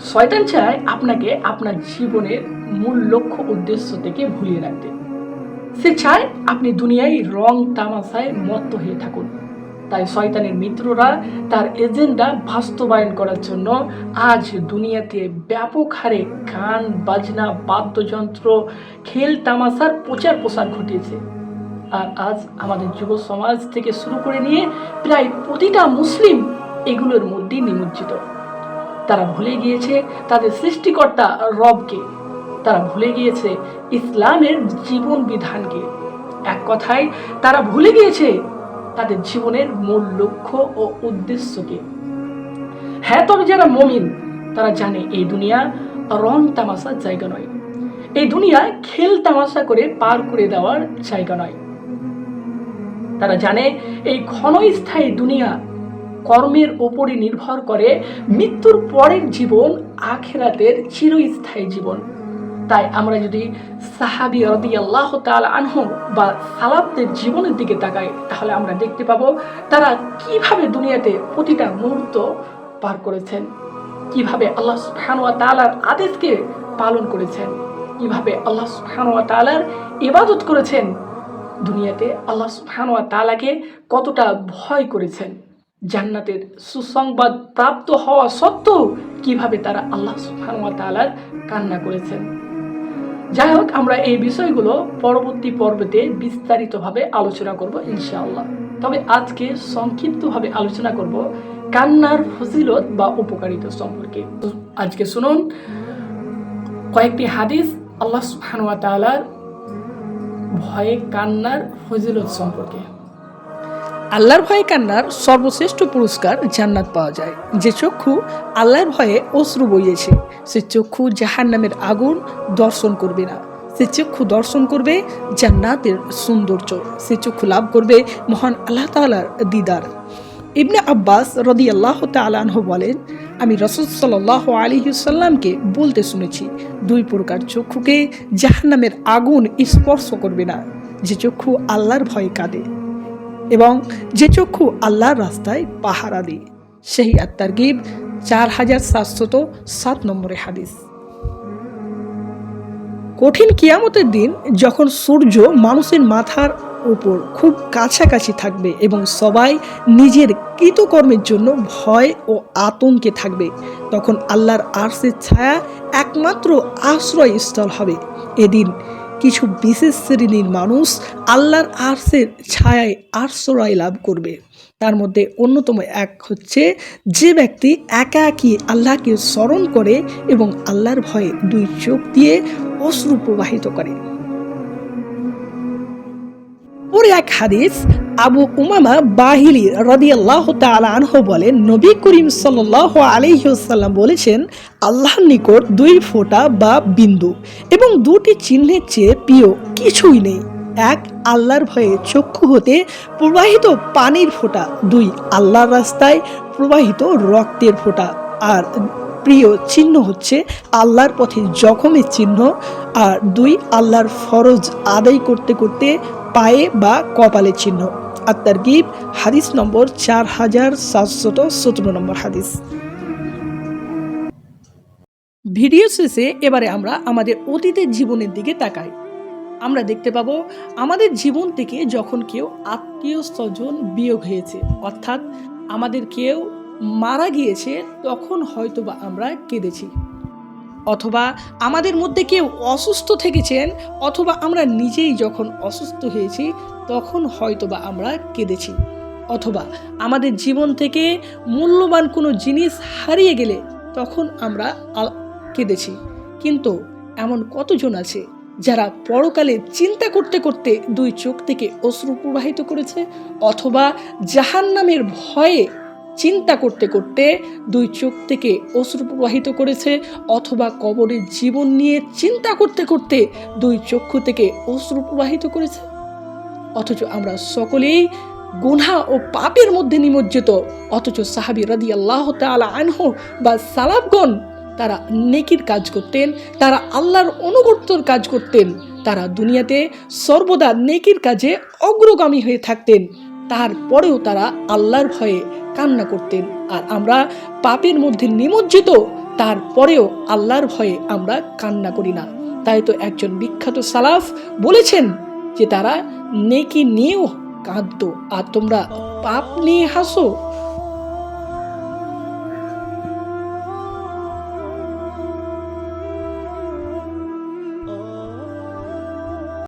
শয়তান চায় আপনাকে আপনার জীবনের মূল লক্ষ্য উদ্দেশ্য থেকে ভুলিয়ে রাখতে সে চায় আপনি দুনিয়ায় রং তামাশায় মত্ত হয়ে থাকুন। তাই শয়তানের মিত্ররা তার এজেন্ডা বাস্তবায়ন করার জন্য আজ দুনিয়াতে ব্যাপক হারে গান, বাজনা, বাদ্যযন্ত্র, খেল তামাশার প্রচার প্রসার ঘটিয়েছে। আর আজ আমাদের যুব সমাজ থেকে শুরু করে নিয়ে প্রায় প্রতিটা মুসলিম এগুলোর মধ্যেই নিমজ্জিত। তারা ভুলে গিয়েছে তাদের সৃষ্টিকর্তা রবকে। তারা ভুলে গিয়েছে ইসলামের জীবন বিধানকে। এক কথায়, তারা ভুলে গিয়েছে তাদের জীবনের মূল লক্ষ্য ও উদ্দেশ্যকে। হ্যাঁ তবে যারা মমিন, তারা জানে এই দুনিয়া রং তামাশার জায়গা নয়। এই দুনিয়া খেল তামাশা করে পার করে দেওয়ার জায়গা নয়। তারা জানে এই ক্ষণস্থায়ী দুনিয়া কর্মের ওপরে নির্ভর করে মৃত্যুর পরের জীবন আখেরাতের চিরস্থায়ী জীবন। তাই আমরা যদি সাহাবি রদি আল্লাহ তাল আনহু বা সালাবদের জীবনের দিকে তাকাই, তাহলে আমরা দেখতে পাবো তারা কীভাবে দুনিয়াতে প্রতিটা মুহূর্ত পার করেছেন, কীভাবে আল্লাহ সুবহানুয়া তালার আদেশকে পালন করেছেন, কীভাবে আল্লাহ সুবহানুয়া তালার ইবাদত করেছেন, দুনিয়াতে আল্লাহ সুবহানুয়া তালাকে কতটা ভয় করেছেন। জান্নাতের সুসংবাদ প্রাপ্ত হওয়া সত্ত্বেও কীভাবে তারা আল্লাহ সুবহানুয়া তালার কান্না করেছেন। যাই হোক, আমরা এই বিষয়গুলো পরবর্তী পর্বতে বিস্তারিতভাবে আলোচনা করব ইনশাআল্লাহ। তবে আজকে সংক্ষিপ্তভাবে আলোচনা করব কান্নার ফজিলত বা উপকারিতা সম্পর্কে। আজকে শুনুন, কয়েকটি হাদিস আল্লাহ সুবহানুয়া তাআলার ভয়ে কান্নার ফজিলত সম্পর্কে। আল্লাহর ভয়ে কান্নার সর্বশ্রেষ্ঠ পুরস্কার জান্নাত পাওয়া যায়। যে চক্ষু আল্লাহর ভয়ে অশ্রু বইয়েছে, সে চক্ষু জাহান নামের আগুন দর্শন করবে না। সে চক্ষু দর্শন করবে জান্নাতের সৌন্দর্য। সে চক্ষু লাভ করবে মহান আল্লাহ তাআলার দিদার। ইবনে আব্বাস রদি আল্লাহ তালাহ বলেন, আমি রসদ সাল্লাহ আলিহাল্লামকে বলতে শুনেছি, দুই প্রকার চক্ষুকে জাহান্নামের আগুন স্পর্শ করবে না। যে চক্ষু আল্লাহর ভয়ে কাঁদে এবং যে চক্ষু আল্লাহর রাস্তায় পাহারা দেয়। সেই আত্মার গিব চার হাজার সাতশত সাত নম্বরে হাদিস। কঠিন কিয়ামতের দিন যখন সূর্য মানুষের মাথার উপর খুব কাছাকাছি থাকবে এবং সবাই নিজের কৃতকর্মের জন্য ভয় ও আতঙ্কে থাকবে, তখন আল্লাহর আরশের ছায়া একমাত্র আশ্রয়স্থল হবে। এদিন কিছু বিশেষ শ্রেণির মানুষ আল্লাহর আর্সের ছায়ায় আশ্রয় লাভ করবে। তার মধ্যে অন্যতম এক হচ্ছে, যে ব্যক্তি একা একই আল্লাহকে স্মরণ করে এবং আল্লাহর ভয়ে দুই চোখ দিয়ে অশ্রু প্রবাহিত করে। পরে এক হাদিস আবু উমামা বাহিলি রদিয়াল্লাহ তাআলা আনহু বলেন, নবী করিম সাল্লাল্লাহু আলাইহি ওয়াসাল্লাম বলেছেন, আল্লাহর নিকট দুই ফোঁটা বা বিন্দু এবং দুটি চিহ্নের চেয়ে প্রিয় কিছুই নেই। এক, আল্লাহর ভয়ে চক্ষু হতে প্রবাহিত পানির ফোঁটা। দুই, আল্লাহর রাস্তায় প্রবাহিত রক্তের ফোঁটা। আর প্রিয় চিহ্ন হচ্ছে আল্লাহর পথে জখমের চিহ্ন। আর দুই, আল্লাহর ফরজ আদায় করতে করতে পায়ে বা কপালের চিহ্ন। আর তার গিব হাদিস নম্বর চার হাজার সাতশত সতেরো নম্বর হাদিস। ভিডিও শেষে এবারে আমরা আমাদের অতীতের জীবনের দিকে তাকাই। আমরা দেখতে পাবো, আমাদের জীবন থেকে যখন কেউ আত্মীয় স্বজন বিয়োগ হয়েছে, অর্থাৎ আমাদের কেউ মারা গিয়েছে, তখন হয়তোবা আমরা কেঁদেছি। অথবা আমাদের মধ্যে কেউ অসুস্থ থেকেছেন অথবা আমরা নিজেই যখন অসুস্থ হয়েছি, তখন হয়তোবা আমরা কেঁদেছি। অথবা আমাদের জীবন থেকে মূল্যবান কোনো জিনিস হারিয়ে গেলে তখন আমরা কেঁদেছি। কিন্তু এমন কতজন আছে যারা পরকালে চিন্তা করতে করতে দুই চোখ থেকে অশ্রু প্রবাহিত করেছে অথবা জাহান্নামের ভয়ে চিন্তা করতে করতে দুই চোখ থেকে অশ্রু প্রবাহিত করেছে অথবা কবরের জীবন নিয়ে চিন্তা করতে করতে দুই চক্ষু থেকে অশ্রু প্রবাহিত করেছে। অথচ আমরা সকলেই গুনহা ও পাপের মধ্যে নিমজ্জিত, অথচ সাহাবি রাদি আল্লাহ তালা আনহু বা সালাবগণ তারা নেকির কাজ করতেন, তারা আল্লাহর অনুগত্যর কাজ করতেন, তারা দুনিয়াতে সর্বদা নেকির কাজে অগ্রগামী হয়ে থাকতেন। তারপরেও তারা আল্লাহর ভয়ে কান্না করতেন। আর আমরা পাপের মধ্যে নিমজ্জিত, তারপরেও আল্লাহর ভয়ে আমরা কান্না করি না। তাই তো একজন বিখ্যাত সালাফ বলেছেন যে তারা নেকি নিয়েও কাঁদত। আর তোমরা পাপ নিয়ে হাসো